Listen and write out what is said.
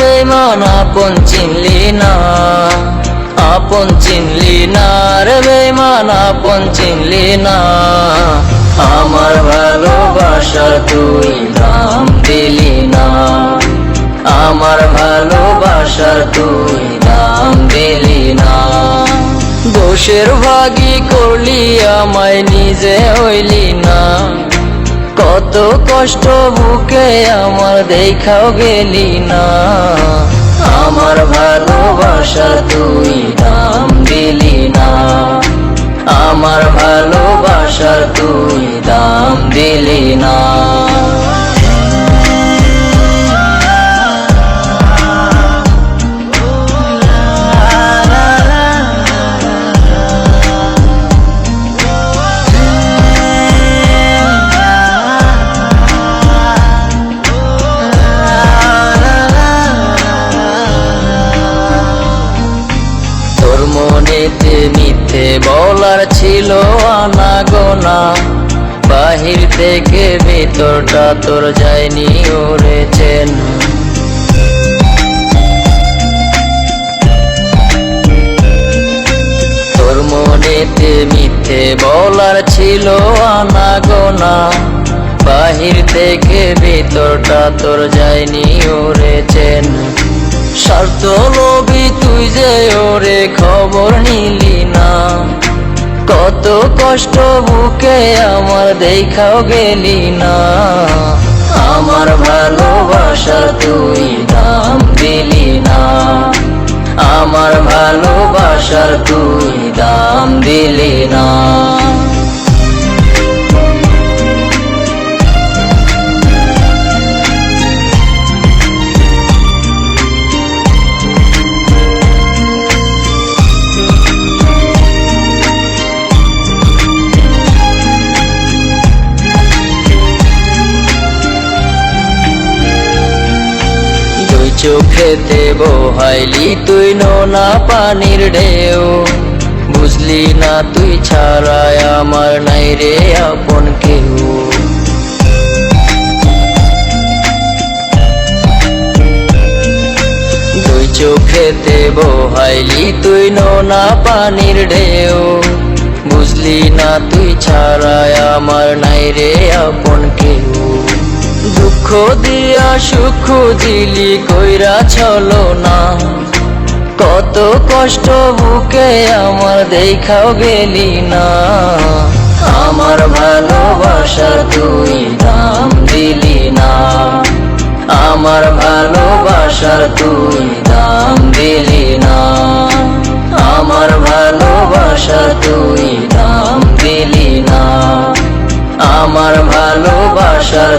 বেমান আপন চিনলি না। আপন চিনলি না রে বেমান আপন চিনলি না। আমার ভালোবাসার তুই দাম দিলি না। আমার ভালোবাসার তুই দাম দিলি না। দোষের ভাগি করলি, আমায় নিজে হইলি না কত কষ্ট বুকে আমার দেখাও গেলি না। আমার ভালোবাসা তুই দাম দিলি না। আমার ভালোবাসা তুই দাম দিলি মনেতে মিথ্যে বলার ছিল আনা গোনা বাহির থেকে ভিতরটা তোর যায়নি ওরেছেন তোর মনেতে মিথ্যে বলার ছিল আনা গোনা বাহির থেকে ভিতরটা তোর যায়নি ওরেছেন স্বার্থ কত কষ্ট বুকে আমার দেখাও গেলি না। আমার ভালোবাসার তুই দাম দিলি না। আমার ভালোবাসার তুই দাম চোখেতে বহাইলি তুই নোনা পানির ঢেউ। বুঝলি না তুই ছাড়াই আমার নাই রে আপন কেউ। দুই চোখেতে বহাইলি তুই নোনা পানির ঢেউ। বুঝলি না তুই ছাড়াই আমার নাই রে আপন কেউ। দুঃখ দিয়া সুখ দিলি, কইরা চলো না। কত কষ্ট বুকে আমার দেখাও গেলি না। আমার ভালোবাসা তুই দাম দিলি না। আমার ভালোবাসার তুই দাম দিলি না। আমার ভালোবাসার তুই দাম দিলি না। আমার ভালোবাসার